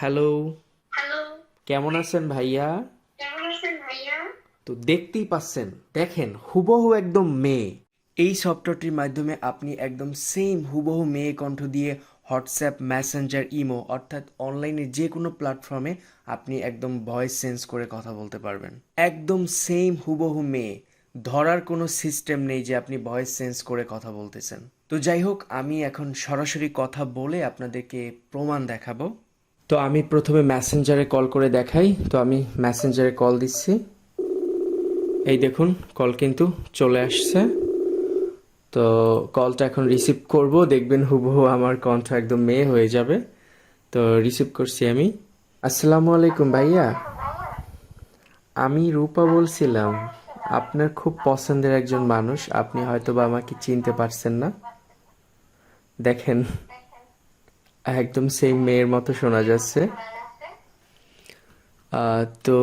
Hello. Hello. কেমন আছেন ভাইয়া? কেমন আছেন ভাইয়া? তো দেখতেই পাচ্ছেন দেখেন হুবহু একদম মেয়ে। এই সফটওয়্যারটির মাধ্যমে আপনি একদম সেম হুবহু মেয়ে কণ্ঠ দিয়ে হোয়াটসঅ্যাপ মেসেঞ্জার ইমো অর্থাৎ অনলাইনে যে কোনো প্ল্যাটফর্মে আপনি একদম ভয়েস চেঞ্জ করে কথা বলতে পারবেন। একদম সেম হুবহু মেয়ে। ধরার কোনো সিস্টেম নেই যে আপনি ভয়েস চেঞ্জ করে কথা বলতেছেন। তো যাই হোক আমি এখন সরাসরি কথা বলে আপনাদেরকে প্রমাণ দেখাবো। তো আমি প্রথমে ম্যাসেঞ্জারে কল করে দেখাই। তো আমি ম্যাসেঞ্জারে কল দিচ্ছি। এই দেখুন কল কিন্তু চলে আসছে। তো কলটা এখন রিসিভ করব। দেখবেন হুবহু আমার কণ্ঠ একদম মেয়ে হয়ে যাবে। তো রিসিভ করছি আমি। আসসালামু আলাইকুম ভাইয়া। আমি রূপা বলছিলাম, আপনার খুব পছন্দের একজন মানুষ। আপনি হয়তো বা আমাকে চিনতে পারছেন না। দেখেন একদম সেই মেয়ের মতো শোনা যাচ্ছে। তো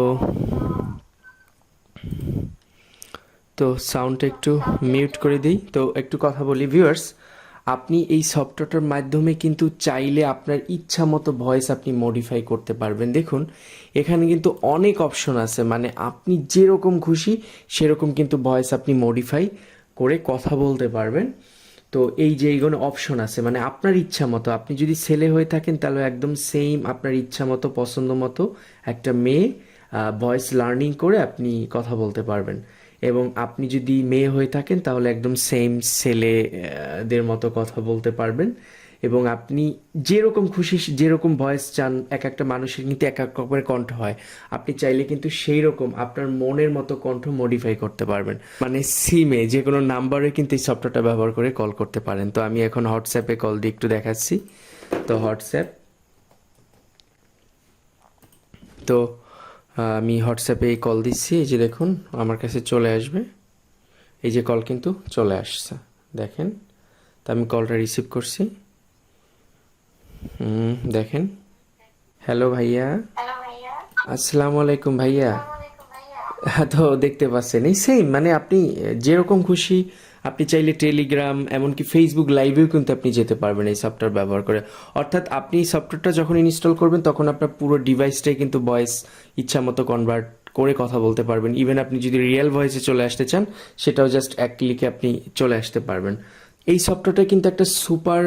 তো সাউন্ডটা একটু মিউট করে দিই। তো একটু কথা বলি ভিউয়ার্স আপনি এই সফটওয়্যারটার মাধ্যমে কিন্তু চাইলে আপনার ইচ্ছা মতো ভয়েস আপনি মডিফাই করতে পারবেন। দেখুন, এখানে কিন্তু অনেক অপশন আছে। মানে আপনি যেরকম খুশি, সেরকম কিন্তু ভয়েস আপনি মডিফাই করে কথা বলতে পারবেন। তো এই যে এইগুলো অপশন আছে মানে আপনার ইচ্ছা মতো, আপনি যদি ছেলে হয়ে থাকেন তাহলে একদম সেম আপনার ইচ্ছা মতো, পছন্দ মতো একটা মেয়ে ভয়েস লার্নিং করে আপনি কথা বলতে পারবেন। এবং আপনি যদি মেয়ে হয়ে থাকেন তাহলে একদম সেম ছেলেদের মতো কথা বলতে পারবেন। এবং আপনি যেরকম খুশি, যেরকম ভয়েস চান, এক একটা মানুষের কিন্তু এক এক রকমের কণ্ঠ হয়। আপনি চাইলে কিন্তু সেই রকম আপনার মনের মতো কণ্ঠ মডিফাই করতে পারবেন। মানে সিমে যে কোনো নাম্বারে কিন্তু এই সফটওয়্যারটা ব্যবহার করে কল করতে পারেন। তো আমি এখন হোয়াটসঅ্যাপে কল দিয়ে একটু দেখাচ্ছি। তো হোয়াটসঅ্যাপ তো আমি হোয়াটসঅ্যাপে এই কল দিচ্ছি। এই যে দেখুন, আমার কাছে চলে আসবে। এই যে কল কিন্তু চলে আসছে। দেখেন, তো আমি কলটা রিসিভ করছি। হুম দেখেন। হ্যালো ভাইয়া। আসসালামু আলাইকুম ভাইয়া। হ্যাঁ, তো দেখতে পাচ্ছেন এই সেম মানে আপনি যেরকম খুশি আপনি চাইলে টেলিগ্রাম এমনকি ফেসবুক লাইভেও কিন্তু আপনি যেতে পারবেন এই সফটওয়্যার ব্যবহার করে। অর্থাৎ আপনি এই সফটওয়্যারটা যখন ইনস্টল করবেন তখন আপনার পুরো ডিভাইসটাই কিন্তু ভয়েস ইচ্ছা মতো কনভার্ট করে কথা বলতে পারবেন। ইভেন আপনি যদি রিয়েল ভয়েসে চলে আসতে চান সেটাও জাস্ট এক ক্লিকে আপনি চলে আসতে পারবেন। এই সফটওয়্যারটা কিন্তু একটা সুপার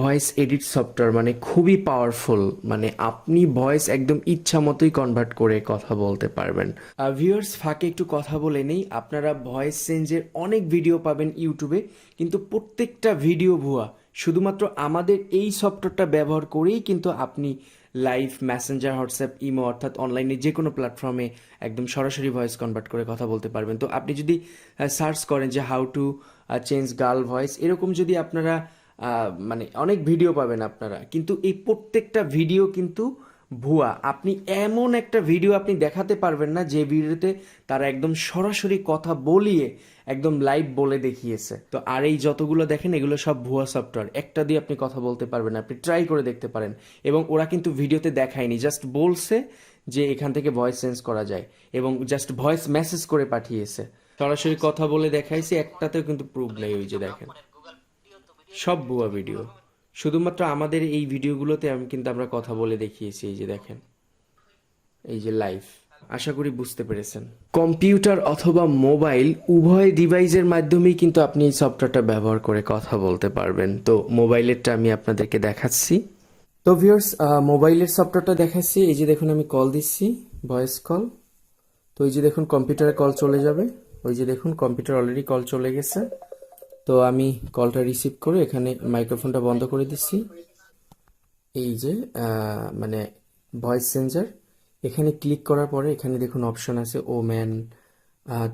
ভয়েস এডিট সফটওয়্যার মানে খুবই পাওয়ারফুল মানে আপনি ভয়েস একদম ইচ্ছা মতোই কনভার্ট করে কথা বলতে পারবেন। ভিউয়ার্স ফাঁকে একটু কথা বলে নেই, আপনারা ভয়েস চেঞ্জের অনেক ভিডিও পাবেন ইউটিউবে কিন্তু প্রত্যেকটা ভিডিও ভুয়া। শুধুমাত্র আমাদের এই সফটওয়্যারটা ব্যবহার করেই কিন্তু আপনি লাইভ মেসেঞ্জার হোয়াটসঅ্যাপ ইমো অর্থাৎ অনলাইনে যে কোনো প্ল্যাটফর্মে একদম সরাসরি ভয়েস কনভার্ট করে কথা বলতে পারবেন। তো আপনি যদি সার্চ করেন যে how to change girl voice এরকম যদি আপনারা মানে অনেক ভিডিও পাবেন আপনারা, কিন্তু এই প্রত্যেকটা ভিডিও কিন্তু ভুয়া, আপনি এমন একটা ভিডিও আপনি দেখাতে পারবেন না যে ভিডিওতে তারা একদম সরাসরি কথা বলিয়ে একদম লাইভ বলে দেখিয়েছে। তো আর এই যতগুলো দেখেন, এগুলো সব ভুয়া সফটওয়্যার একটা দিয়ে আপনি কথা বলতে পারবেন। আপনি ট্রাই করে দেখতে পারেন। এবং ওরা কিন্তু ভিডিওতে দেখায়নি জাস্ট বলছে যে এখান থেকে ভয়েস চেঞ্জ করা যায় এবং জাস্ট ভয়েস মেসেজ করে পাঠিয়েছে। সরাসরি কথা বলে দেখাইছে, একটাতেও কিন্তু প্রুভ নেই, ওই যে দেখেন। সব ভুয়া ভিডিও শুধুমাত্র আমাদের এই ভিডিওগুলোতে আমি কিন্তু আমরা কথা বলে দেখিয়েছি, এই যে দেখেন। এই যে লাইভ আশা করি বুঝতে পেরেছেন। কম্পিউটার অথবা মোবাইল উভয় ডিভাইসের মাধ্যমেই কিন্তু আপনি এই সফটওয়্যারটা ব্যবহার করে কথা বলতে পারবেন। তো মোবাইলেরটা আমি আপনাদেরকে দেখাচ্ছি। তো ভিউয়ার্স মোবাইলের সফটওয়্যারটা দেখাচ্ছি। এই যে দেখুন, আমি কল দিচ্ছি ভয়েস কল তো এই যে দেখুন কম্পিউটারে কল চলে যাবে। ওই যে দেখুন কম্পিউটার অলরেডি কল চলে গেছে। তো আমি কলটা রিসিভ করে এখানে মাইক্রোফোনটা বন্ধ করে দিচ্ছি। এই যে মানে ভয়েস চেঞ্জার এখানে ক্লিক করার পরে এখানে দেখুন অপশন আছে ও ম্যান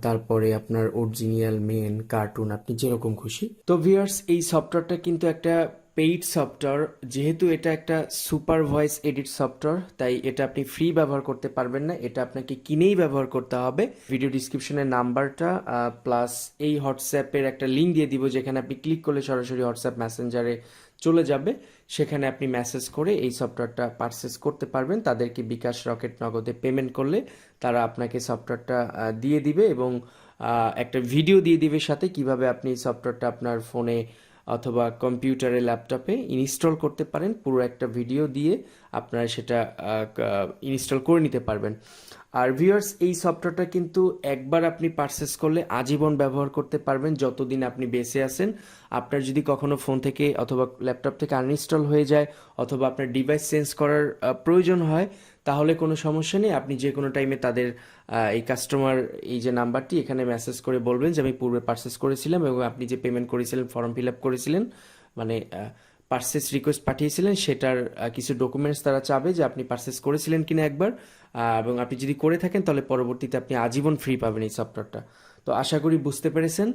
তারপরে আপনার ওরিজিনিয়াল মেন কার্টুন আপনি যেরকম খুশি। তো ভিউয়ার্স এই সফটওয়্যারটা কিন্তু একটা পেইড সফটওয়্যার যেহেতু এটা একটা সুপার ভয়েস এডিট সফটওয়্যার তাই এটা আপনি ফ্রি ব্যবহার করতে পারবেন না, এটা আপনাকে কিনেই ব্যবহার করতে হবে। ভিডিও ডিসক্রিপশনের নাম্বারটা প্লাস এই হোয়াটসঅ্যাপের একটা লিঙ্ক দিয়ে দিব, যেখানে আপনি ক্লিক করলে সরাসরি হোয়াটসঅ্যাপ মেসেঞ্জারে চলে যাবে। সেখানে আপনি মেসেজ করে এই সফটওয়্যারটা পারচেস করতে পারবেন। তাদেরকে বিকাশ রকেট নগদে পেমেন্ট করলে তারা আপনাকে সফটওয়্যারটা দিয়ে দিবে এবং একটা ভিডিও দিয়ে দিবে সাথে কীভাবে আপনি সফটওয়্যারটা আপনার ফোনে অথবা কম্পিউটারে, ল্যাপটপে ইনস্টল করতে পারেন। পুরো একটা ভিডিও দিয়ে আপনারা সেটা ইনস্টল করে নিতে পারবেন। আর ভিউয়ার্স এই সফটওয়্যারটা কিন্তু একবার আপনি পারচেস করলে আজীবন ব্যবহার করতে পারবেন। যতদিন আপনি বেঁচে আছেন, আপনার যদি কখনো ফোন থেকে অথবা ল্যাপটপ থেকে আনইনস্টল হয়ে যায়, অথবা আপনার ডিভাইস চেঞ্জ করার প্রয়োজন হয় তাহলে কোনো সমস্যা নেই। আপনি যে কোনো টাইমে তাদের এই কাস্টমার এই যে নাম্বারটি এখানে মেসেজ করে বলবেন যে, আমি পূর্বে পারচেস করেছিলাম এবং আপনি যে পেমেন্ট করেছিলেন ফর্ম ফিল আপ করেছিলেন মানে পারচেস রিকোয়েস্ট পাঠিয়েছিলেন, সেটার কিছু ডকুমেন্টস তারা চাবে যে, আপনি পারচেস করেছিলেন কিনা একবার এবং আপনি যদি করে থাকেন, তাহলে পরবর্তীতে আপনি আজীবন ফ্রি পাবেন এই সফটওয়্যারটা তো আশা করি বুঝতে পেরেছেন।